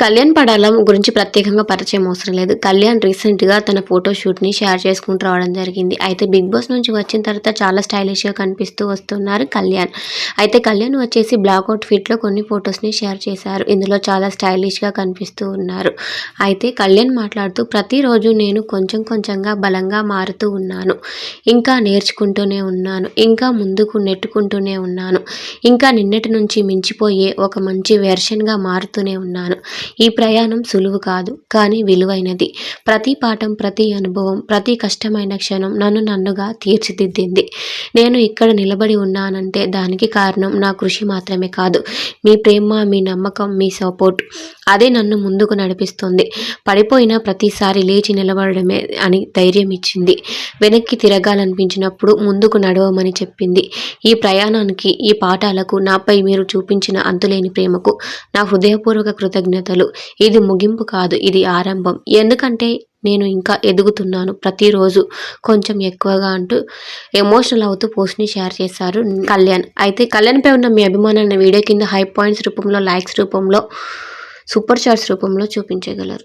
కళ్యాణ్ పడాలం గురించి ప్రత్యేకంగా పరిచయం అవసరం లేదు. కళ్యాణ్ రీసెంట్గా తన ఫోటో షూట్ని షేర్ చేసుకుంటూ రావడం జరిగింది. అయితే బిగ్ బాస్ నుంచి వచ్చిన తర్వాత చాలా స్టైలిష్గా కనిపిస్తూ వస్తున్నారు కళ్యాణ్. అయితే కళ్యాణ్ వచ్చేసి బ్లాక్ అవుట్ ఫిట్లో కొన్ని ఫొటోస్ని షేర్ చేశారు. ఇందులో చాలా స్టైలిష్గా కనిపిస్తూ ఉన్నారు. అయితే కళ్యాణ్ మాట్లాడుతూ ప్రతిరోజు నేను కొంచెం కొంచెంగా బలంగా మారుతూ ఉన్నాను. ఇంకా నేర్చుకుంటూనే ఉన్నాను. ఇంకా ముందుకు నెట్టుకుంటూనే ఉన్నాను. ఇంకా నిన్నటి నుంచి మించిపోయే ఒక మంచి వెర్షన్గా మారుతూనే ఉన్నాను. ఈ ప్రయాణం సులువు కాదు కానీ విలువైనది. ప్రతి పాఠం ప్రతి అనుభవం ప్రతి కష్టమైన క్షణం నన్ను నన్నుగా తీర్చిదిద్దింది. నేను ఇక్కడ నిలబడి ఉన్నానంటే దానికి కారణం నా కృషి మాత్రమే కాదు మీ ప్రేమ మీ నమ్మకం మీ సపోర్ట్. అదే నన్ను ముందుకు నడిపిస్తుంది. పడిపోయిన ప్రతిసారి లేచి నిలబడమే అని ధైర్యం ఇచ్చింది. వెనక్కి తిరగాలనిపించినప్పుడు ముందుకు నడవమని చెప్పింది. ఈ ప్రయాణానికి ఈ పాఠాలకు నాపై మీరు చూపించిన అంతులేని ప్రేమకు నా హృదయపూర్వక కృతజ్ఞతలు. ఇది ముగింపు కాదు ఇది ఆరంభం. ఎందుకంటే నేను ఇంకా ఎదుగుతున్నాను ప్రతిరోజు. కొంచెం ఎక్కువగా అంటూ ఎమోషనల్ అవుతూ పోస్ట్ని షేర్ చేశారు కళ్యాణ్. అయితే కళ్యాణ్పై ఉన్న మీ అభిమానాన్ని వీడియో కింద హై పాయింట్స్ రూపంలో లైక్స్ రూపంలో సూపర్ చాట్స్ రూపంలో చూపించగలరు.